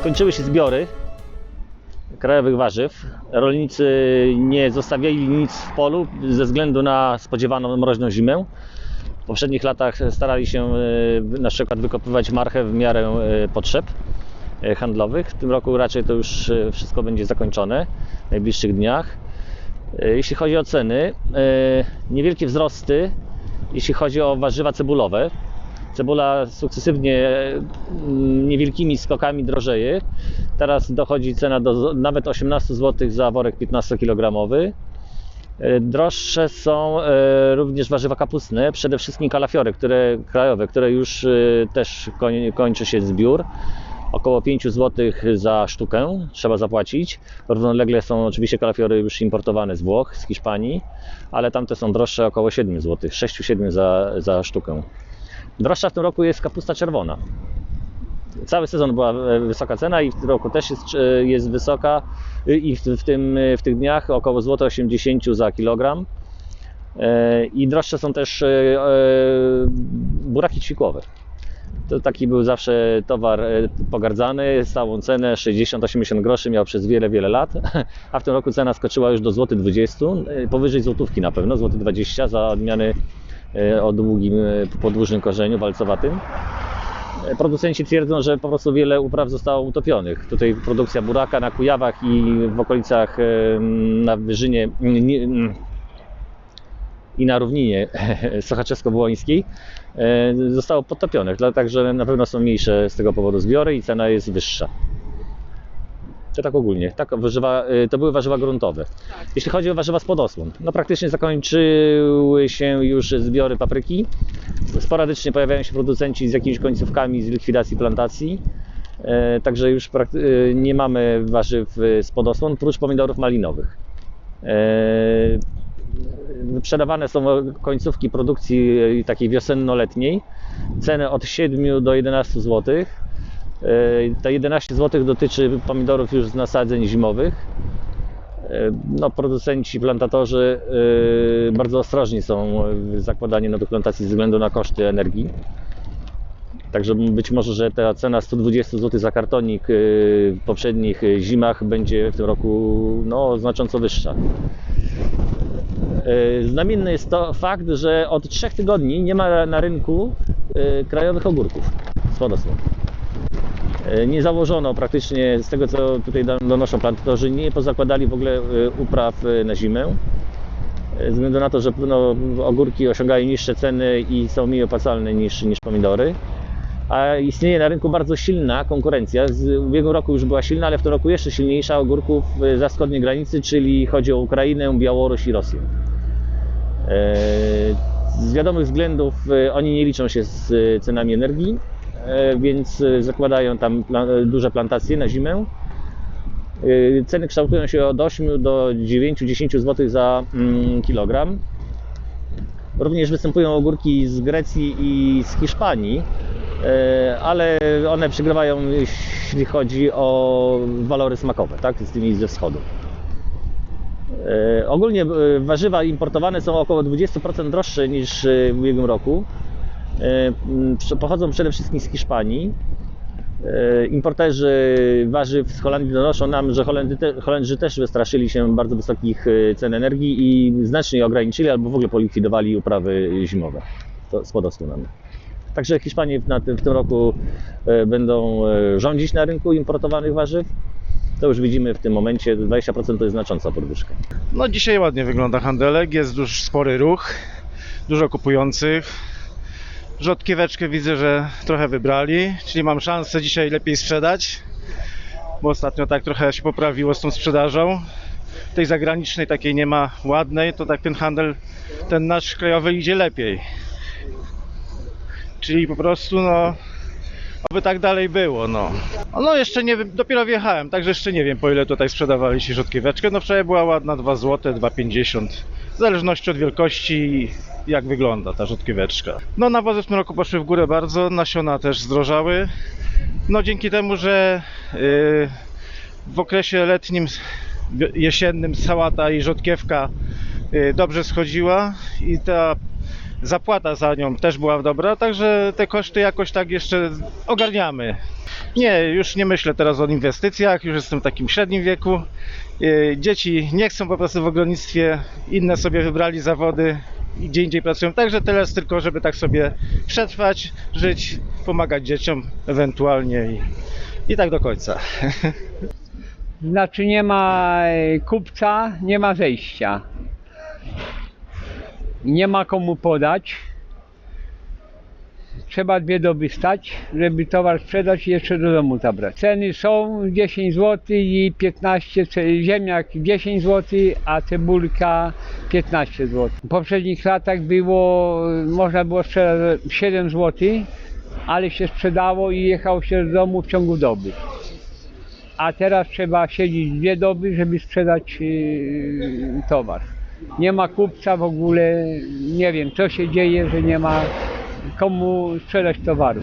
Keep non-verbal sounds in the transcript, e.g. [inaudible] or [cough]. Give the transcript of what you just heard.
Skończyły się zbiory krajowych warzyw. Rolnicy nie zostawiali nic w polu ze względu na spodziewaną mroźną zimę. W poprzednich latach starali się e, na przykład wykopywać marchew w miarę e, potrzeb e, handlowych. W tym roku raczej to już wszystko będzie zakończone w najbliższych dniach. Jeśli chodzi o ceny, niewielkie wzrosty, jeśli chodzi o warzywa cebulowe. Cebula sukcesywnie mm, niewielkimi skokami drożeje. Teraz dochodzi cena do nawet 18 zł za worek 15 kg. Droższe są e, również warzywa kapustne, przede wszystkim kalafiory, które krajowe, które już e, też koń- kończy się zbiór. Około 5 zł za sztukę trzeba zapłacić. Równolegle są oczywiście kalafiory już importowane z Włoch, z Hiszpanii, ale tamte są droższe około 7 zł, 6-7 za, za sztukę. Droższa w tym roku jest kapusta czerwona. Cały sezon była e, wysoka cena i w tym roku też jest, e, jest wysoka Y, i w, w, tym, e, w tych dniach około złoto 80 za kilogram. E, I droższe są też e, e, buraki ćwikłowe. To taki był zawsze towar e, pogardzany, stałą cenę 60-80 groszy miał przez wiele, wiele lat, [laughs] a w tym roku cena skoczyła już do złoty 20, e, powyżej złotówki na pewno, złoty 20 za odmiany e, o długim e, podłużnym korzeniu walcowatym. E, Producenci twierdzą, że po prostu wiele upraw zostało utopionych. Tutaj produkcja buraka na Kujawach i w okolicach e, na Wyżynie nie- i na równinie [laughs] sochaczesko-błońskiej e, zostało podtopionych, dla- także na pewno są mniejsze z tego powodu zbiory i cena jest wyższa. To tak ogólnie. Tak, warzywa, e, to były warzywa gruntowe. Jeśli chodzi o warzywa z podosłon, no praktycznie zakończyły się już zbiory papryki. Sporadycznie pojawiają się producenci z jakimiś końcówkami z likwidacji plantacji. E, Także już e, nie mamy warzyw e, z podosłon, prócz pomidorów malinowych. E, Sprzedawane są końcówki produkcji e, takiej wiosenno-letniej. Ceny od 7 do 11 zł. Te 11 zł dotyczy pomidorów już z nasadzeń zimowych. E, No, producenci, plantatorzy e, bardzo ostrożni są w zakładaniu nowych plantacji ze względu na koszty energii. Także być może, że ta cena 120 zł za kartonik e, w poprzednich zimach będzie w tym roku no, znacząco wyższa. Znamienny jest to fakt, że od trzech tygodni nie ma na rynku krajowych ogórków z podosłon. E, Nie założono praktycznie, z tego co tutaj don- donoszą plantatorzy, nie pozakładali w ogóle e, upraw e, na zimę. Ze względu na to, że no, ogórki osiągają niższe ceny i są mniej opłacalne niż, niż pomidory. A istnieje na rynku bardzo silna konkurencja. Z w ubiegłym roku już była silna, ale w tym roku jeszcze silniejsza ogórków za wschodniej granicy, czyli chodzi o Ukrainę, Białoruś i Rosję. Z wiadomych względów oni nie liczą się z cenami energii, więc e, zakładają tam e, duże plantacje na zimę. E, Ceny kształtują się od 8 do 9-10 zł za mm, kilogram. Również występują ogórki z Grecji i z Hiszpanii, e, ale one przegrywają, jeśli chodzi o walory smakowe, tak, z tymi ze wschodu. E, Ogólnie e, warzywa importowane są około 20% droższe niż e, w ubiegłym roku. E, Pochodzą przede wszystkim z Hiszpanii. E, Importerzy warzyw z Holandii donoszą nam, że Holendy te, Holendrzy też wystraszyli się bardzo wysokich e, cen energii i znacznie ograniczyli albo w ogóle polikwidowali uprawy zimowe to z podosłonami. Także Hiszpanie w tym roku będą rządzić na rynku importowanych warzyw. To już widzimy w tym momencie, 20% to jest znacząca podwyżka. No dzisiaj ładnie wygląda handelek, jest już spory ruch, dużo kupujących. Rzodkieweczkę widzę, że trochę wybrali, czyli mam szansę dzisiaj lepiej sprzedać, bo ostatnio tak trochę się poprawiło z tą sprzedażą. Tej zagranicznej takiej nie ma ładnej, to tak ten handel, ten nasz krajowy idzie lepiej. Czyli po prostu no Oby tak dalej było, no. No jeszcze nie wiem, dopiero wjechałem, także jeszcze nie wiem po ile tutaj sprzedawali ci rzodkieweczkę. No wczoraj była ładna 2 zł, 2,50. W zależności od wielkości jak wygląda ta rzodkieweczka. No nawozy w tym roku poszły w górę bardzo, nasiona też zdrożały. No dzięki temu, że yy, w okresie letnim, jesiennym sałata i rzodkiewka yy, dobrze schodziła i ta zapłata za nią też była dobra, także te koszty jakoś tak jeszcze ogarniamy. Nie, już nie myślę teraz o inwestycjach, już jestem w takim średnim wieku. Yy, Dzieci nie chcą po prostu w ogrodnictwie, inne sobie wybrali zawody i gdzie indziej pracują, także teraz tylko, żeby tak sobie przetrwać, żyć, pomagać dzieciom ewentualnie i, i tak do końca. [laughs] Znaczy nie ma e, kupca, nie ma zejścia. Nie ma komu podać. Trzeba dwie doby stać, żeby towar sprzedać i jeszcze do domu zabrać. Ceny są 10 zł i 15, ce- ziemniak 10 zł, a cebulka 15 zł. W poprzednich latach było, można było sprzedać 7 zł, ale się sprzedało i jechało się do domu w ciągu doby a teraz trzeba siedzieć dwie doby, żeby sprzedać yy, towar. Nie ma kupca w ogóle, nie wiem co się dzieje, że nie ma komu sprzedać towaru.